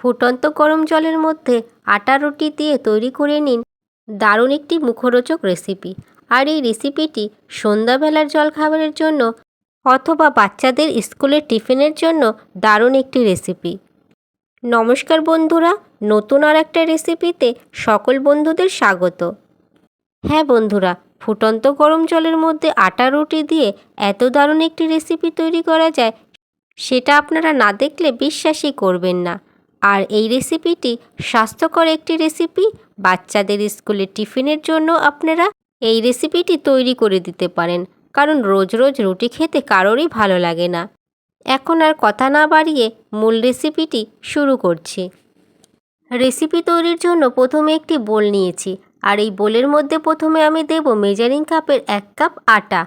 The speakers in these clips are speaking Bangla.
ফুটন্ত গরম জলের মধ্যে আটা রুটি দিয়ে তৈরি করে নিন। দারুণ একটি মুখরোচক রেসিপি আর এই রেসিপিটি সন্ধ্যাবেলার জলখাবারের জন্য অথবা বাচ্চাদের স্কুলের টিফিনের জন্য দারুণ একটি রেসিপি নমস্কার বন্ধুরা, নতুন আর একটা রেসিপিতে সকল বন্ধুদের স্বাগত। হ্যাঁ বন্ধুরা, ফুটন্ত গরম জলের মধ্যে আটা রুটি দিয়ে এত দারুণ একটি রেসিপি তৈরি করা যায়, সেটা আপনারা না দেখলে বিশ্বাসই করবেন না। আর এই রেসিপিটি স্বাস্থ্যকর একটি রেসিপি বাচ্চাদের স্কুলে টিফিনের জন্য আপনারা এই রেসিপিটি তৈরি করে দিতে পারেন, কারণ রোজ রোজ রুটি খেতে কারোরই ভালো লাগে না। এখন আর কথা না বাড়িয়ে মূল রেসিপিটি শুরু করছি। রেসিপি তৈরির জন্য প্রথমে একটি বোল নিয়েছি, আর এই বোলের মধ্যে প্রথমে আমি দেব মেজারিং কাপের এক কাপ আটা।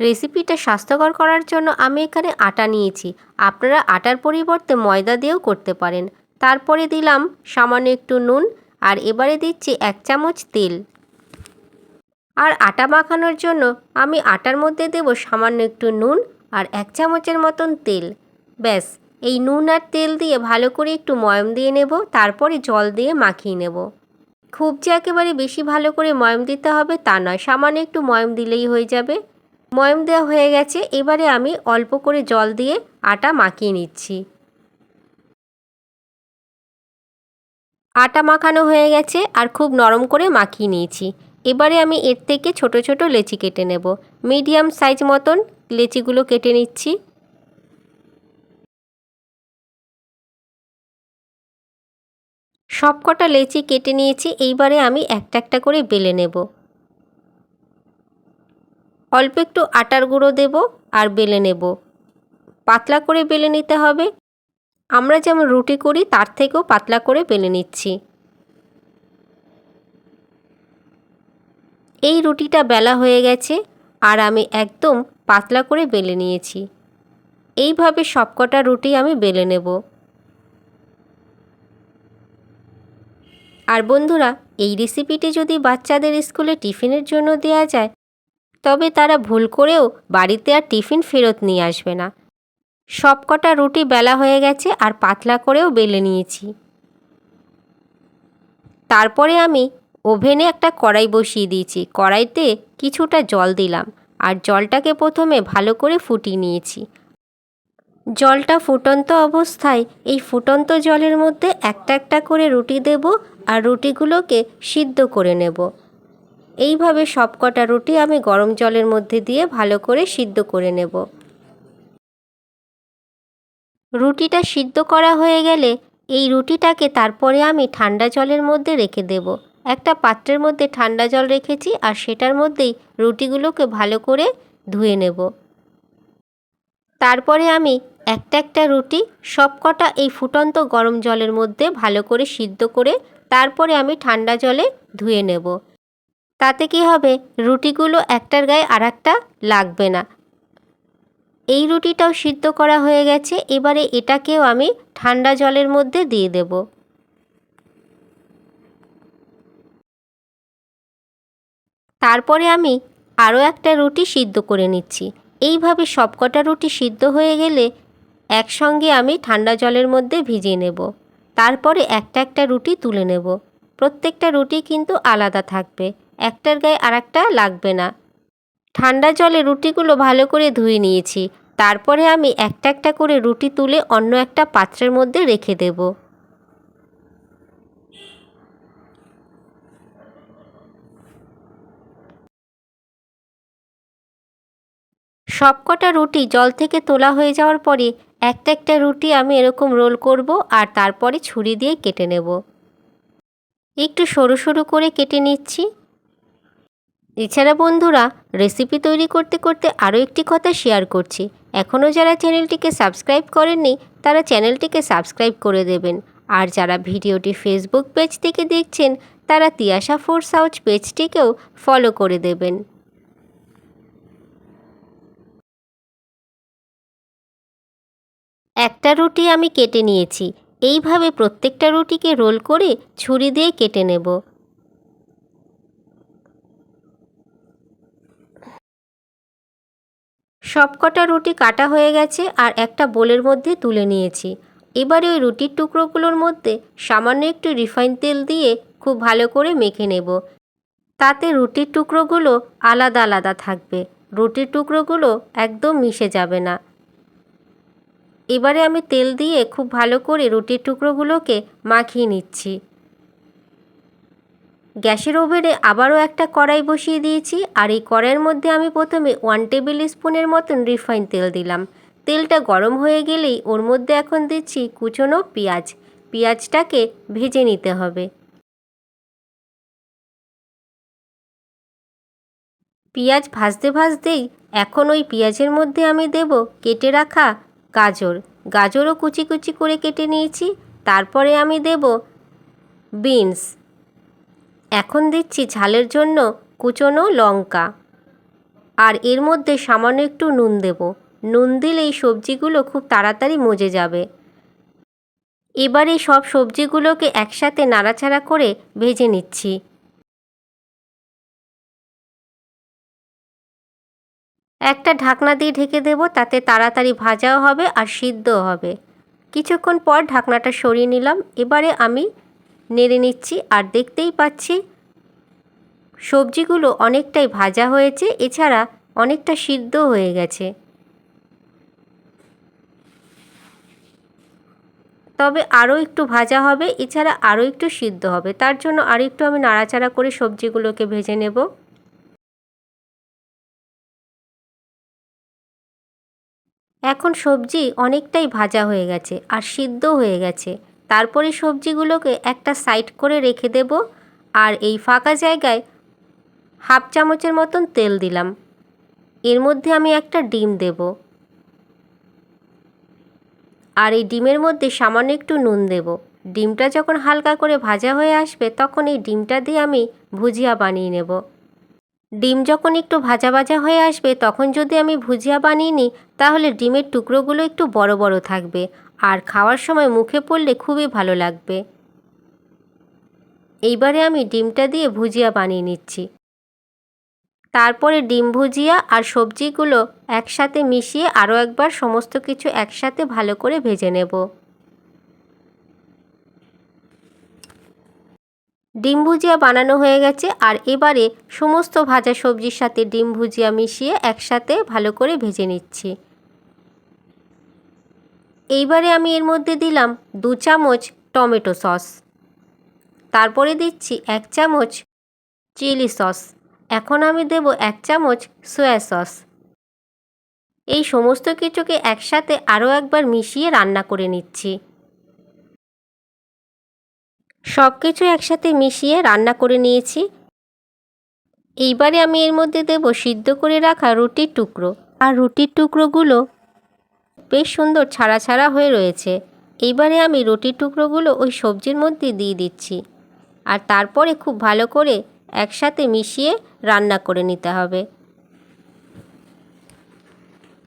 রেসিপিটা স্বাস্থ্যকর করার জন্য আমি এখানে আটা নিয়েছি। আপনারা আটার পরিবর্তে ময়দা দিয়েও করতে পারেন। তারপরে দিলাম সামান্য একটু নুন আর এবারে দিচ্ছি এক চামচ তেল। আর আটা মাখানোর জন্য আমি আটার মধ্যে দেব সামান্য একটু নুন আর এক চামচের মতন তেল। ব্যাস, এই নুন আর তেল দিয়ে ভালো করে একটু ময়ম দিয়ে নেব, তারপরে জল দিয়ে মাখিয়ে নেব। খুব যে একেবারে বেশি ভালো করে ময়ম দিতে হবে তা নয়, সামান্য একটু ময়ম দিলেই হয়ে যাবে। ময়ম দেওয়া হয়ে গেছে, এবারে আমি অল্প করে জল দিয়ে আটা মাখিয়ে নিচ্ছি। আটা মাখানো হয়ে গেছে আর খুব নরম করে মাখিয়ে নিয়েছি। এবারে আমি এর থেকে ছোট ছোট লেচি কেটে নেব। মিডিয়াম সাইজ মতন লেচিগুলো কেটে নিচ্ছি। সবকটা লেচি কেটে নিয়েছি, এইবারে আমি একটা একটা করে বেলে নেব। অল্প একটু আটার গুঁড়ো দেব আর বেলে নেব। পাতলা করে বেলে নিতে হবে। আমরা যেমন রুটি করি, তার থেকেও পাতলা করে বেলে নিচ্ছি। এই রুটিটা বেলা হয়ে গেছে আর আমি একদম পাতলা করে বেলে নিয়েছি। এইভাবে সবকটা রুটি আমি বেলে নেব। আর বন্ধুরা, এই রেসিপিটি যদি বাচ্চাদের স্কুলে টিফিনের জন্য দেওয়া যায় তবে তারা ভুল করেও বাড়িতে আর টিফিন ফেরত নিয়ে আসবে না। সবকটা রুটি বেলা হয়ে গেছে আর পাতলা করেও বেলে নিয়েছি। তারপরে আমি ওভেনে একটা কড়াই বসিয়ে দিয়েছি। কড়াইতে কিছুটা জল দিলাম আর জলটাকে প্রথমে ভালো করে ফুটিয়ে নিয়েছি। জলটা ফুটন্ত অবস্থায় এই ফুটন্ত জলের মধ্যে একটা একটা করে রুটি দেব আর রুটিগুলোকে সিদ্ধ করে নেব। এইভাবে সবকটা রুটি আমি গরম জলের মধ্যে দিয়ে ভালো করে সিদ্ধ করে নেব। রুটিটা সিদ্ধ করা হয়ে গেলে এই রুটিটাকে তারপরে আমি ঠান্ডা জলের মধ্যে রেখে দেব। একটা পাত্রের মধ্যে ঠান্ডা জল রেখেছি আর সেটার মধ্যেই রুটিগুলোকে ভালো করে ধুয়ে নেব। তারপরে আমি একটা একটা রুটি সবকটা এই ফুটন্ত গরম জলের মধ্যে ভালো করে সিদ্ধ করে তারপরে আমি ঠান্ডা জলে ধুয়ে নেব। তাতে কি হবে? রুটিগুলো একটার গায়ে আর একটা লাগবে না। এই রুটিটাও সিদ্ধ করা হয়ে গেছে। এবারে এটাকেও আমি ঠান্ডা জলের মধ্যে দিয়ে দেব। তারপরে আমি আরও একটা রুটি সিদ্ধ করে নিচ্ছি। এইভাবে সবকটা রুটি সিদ্ধ হয়ে গেলে একসঙ্গে আমি ঠান্ডা জলের মধ্যে ভিজিয়ে নেব। তারপরে একটা একটা রুটি তুলে নেব। প্রত্যেকটা রুটি কিন্তু আলাদা থাকবে। একটার গায়ে আর একটা লাগবে না। ঠান্ডা জলে রুটিগুলো ভালো করে ধুয়ে নিয়েছি। তারপরে আমি একটা একটা করে রুটি তুলে অন্য একটা পাত্রের মধ্যে রেখে দেব। সবকটা রুটি জল থেকে তোলা হয়ে যাওয়ার পরে একটা একটা রুটি আমি এরকম রোল করব আর তারপরে ছুরি দিয়ে কেটে নেব। একটু সরু সরু করে কেটে নিচ্ছি। এছাড়া বন্ধুরা রেসিপি তৈরি করতে করতে আরও একটি কথা শেয়ার করছি। এখনও যারা চ্যানেলটিকে সাবস্ক্রাইব করেননি, তারা চ্যানেলটিকে সাবস্ক্রাইব করে দেবেন। আর যারা ভিডিওটি ফেসবুক পেজ থেকে দেখছেন, তারা তিয়াশা ফোর হাউস পেজটিকেও ফলো করে দেবেন। একটা রুটি আমি কেটে নিয়েছি। এইভাবে প্রত্যেকটা রুটিকে রোল করে ছুরি দিয়ে কেটে নেব। সবকটা রুটি কাটা হয়ে গেছে আর একটা বোলের মধ্যে তুলে নিয়েছি। এবারে ওই রুটির টুকরোগুলোর মধ্যে সামান্য একটু রিফাইন তেল দিয়ে খুব ভালো করে মেখে নেব। তাতে রুটির টুকরোগুলো আলাদা আলাদা থাকবে। রুটির টুকরোগুলো একদম মিশে যাবে না। এবারে আমি তেল দিয়ে খুব ভালো করে রুটির টুকরোগুলোকে মাখিয়ে নিচ্ছি। গ্যাসের ওভেনে আবারও একটা কড়াই বসিয়ে দিয়েছি, আর এই কড়াইয়ের মধ্যে আমি প্রথমে ওয়ান টেবিল স্পুনের মতন রিফাইন তেল দিলাম। তেলটা গরম হয়ে গেলেই ওর মধ্যে এখন দিচ্ছি কুচনো পেঁয়াজ। পেঁয়াজটাকে ভেজে নিতে হবে। পেঁয়াজ ভাজতে ভাজতেই এখন ওই পেঁয়াজের মধ্যে আমি দেব কেটে রাখা গাজর। গাজরও কুচি কুচি করে কেটে নিয়েছি। তারপরে আমি দেব বিনস। এখন দিচ্ছি ঝালের জন্য কুচনো লঙ্কা। আর এর মধ্যে সামান্য একটু নুন দেব। নুন দিলে এই সবজিগুলো খুব তাড়াতাড়ি মজে যাবে। এবার সব সবজিগুলোকে একসাথে নাড়াচাড়া করে ভেজে নিচ্ছি। একটা ঢাকনা দিয়ে ঢেকে দেব, তাতে তাড়াতাড়ি ভাজাও হবে আর সিদ্ধও হবে। কিছুক্ষণ পর ঢাকনাটা সরিয়ে নিলাম। এবারে আমি নেড়ে নিচ্ছি আর দেখতেই পাচ্ছি সবজিগুলো অনেকটাই ভাজা হয়েছে, এছাড়া অনেকটা সিদ্ধ হয়ে গেছে। তবে আরও একটু ভাজা হবে, এছাড়া আরও একটু সিদ্ধ হবে। তার জন্য আর একটু আমি নাড়াচাড়া করে সবজিগুলোকে ভেজে নেব। এখন সবজি অনেকটাই ভাজা হয়ে গেছে আর সিদ্ধ হয়ে গেছে। তারপরে সবজিগুলোকে একটা সাইড করে রেখে দেব আর এই ফাঁকা জায়গায় হাফ চামচের মতন তেল দিলাম। এর মধ্যে আমি একটা ডিম দেব। আর এই ডিমের মধ্যে সামান্য একটু নুন দেব। ডিমটা যখন হালকা করে ভাজা হয়ে আসবে, তখন এই ডিমটা দিয়ে আমি ভুজিয়া বানিয়ে নেব। ডিম যখন একটু ভাজা ভাজা হয়ে আসবে, তখন যদি আমি ভুজিয়া বানিয়ে নিই, তাহলে ডিমের টুকরোগুলো একটু বড় বড় থাকবে। আর খাওয়ার সময় মুখে পড়লে খুবই ভালো লাগবে। এইবারে আমি ডিমটা দিয়ে ভুজিয়া বানিয়ে নিচ্ছি। তারপরে ডিম ভুজিয়া আর সবজিগুলো একসাথে মিশিয়ে আরও একবার সমস্ত কিছু একসাথে ভালো করে ভেজে নেব। ডিম ভুজিয়া বানানো হয়ে গেছে আর এবারে সমস্ত ভাজা সবজির সাথে ডিম ভুজিয়া মিশিয়ে একসাথে ভালো করে ভেজে নিচ্ছি। এইবারে আমি এর মধ্যে দিলাম দু চামচ টমেটো সস। তারপরে দিচ্ছি এক চামচ চিলি সস। এখন আমি দেব এক চামচ সয়া সস। এই সমস্ত কিছুকে একসাথে আরও একবার মিশিয়ে রান্না করে নিচ্ছি। সব কিছু একসাথে মিশিয়ে রান্না করে নিয়েছি। এইবারে আমি এর মধ্যে দেব সিদ্ধ করে রাখা রুটির টুকরো। আর রুটির টুকরোগুলো বেশ সুন্দর ছাড়া ছাড়া হয়ে রয়েছে। এইবারে আমি রুটির টুকরোগুলো ওই সবজির মধ্যে দিয়ে দিচ্ছি। আর তারপরে খুব ভালো করে একসাথে মিশিয়ে রান্না করে নিতে হবে।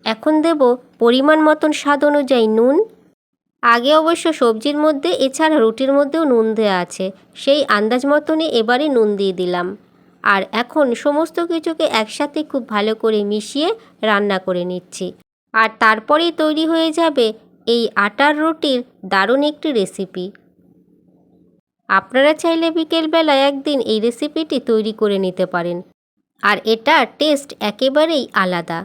এখন দেব পরিমাণ মতন স্বাদ অনুযায়ী নুন। আগে অবশ্য সবজির মধ্যে, এছাড়া রুটির মধ্যেও নুন দেওয়া আছে। সেই আন্দাজ মতনই এবারে নুন দিয়ে দিলাম। আর এখন সমস্ত কিছুকে একসাথে খুব ভালো করে মিশিয়ে রান্না করে নিচ্ছি। আর তারপরেই তৈরি হয়ে যাবে এই আটার রুটির দারুণ একটি রেসিপি আপনারা চাইলে বিকেলবেলায় একদিন এই রেসিপিটি তৈরি করে নিতে পারেন। আর এটার টেস্ট একেবারেই আলাদা।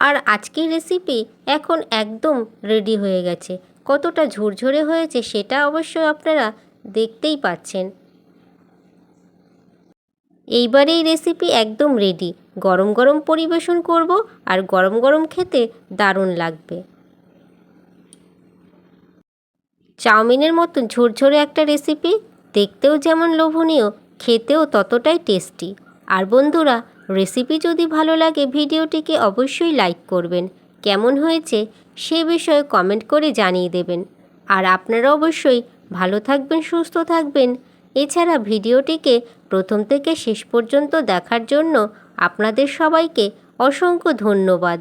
আর আজকের রেসিপি এখন একদম রেডি হয়ে গেছে। কতটা ঝুরঝুরে হয়েছে সেটা অবশ্য আপনারা দেখতেই পাচ্ছেন। এইবার এই রেসিপি একদম রেডি গরম গরম পরিবেশন করব আর গরম গরম খেতে দারুণ লাগবে। চাউমিনের মতো ঝরঝরে একটা রেসিপি দেখতেও যেমন লোভনীয়, খেতেও ততটাই টেস্টি আর বন্ধুরা রেসিপি যদি ভালো লাগে ভিডিওটিকে অবশ্যই লাইক করবেন। কেমন হয়েছে সে বিষয়ে কমেন্ট করে জানিয়ে দেবেন। আর আপনারা অবশ্যই ভালো থাকবেন, সুস্থ থাকবেন। এছাড়া ভিডিওটিকে প্রথম থেকে শেষ পর্যন্ত দেখার জন্য আপনাদের সবাইকে অসংখ্য ধন্যবাদ।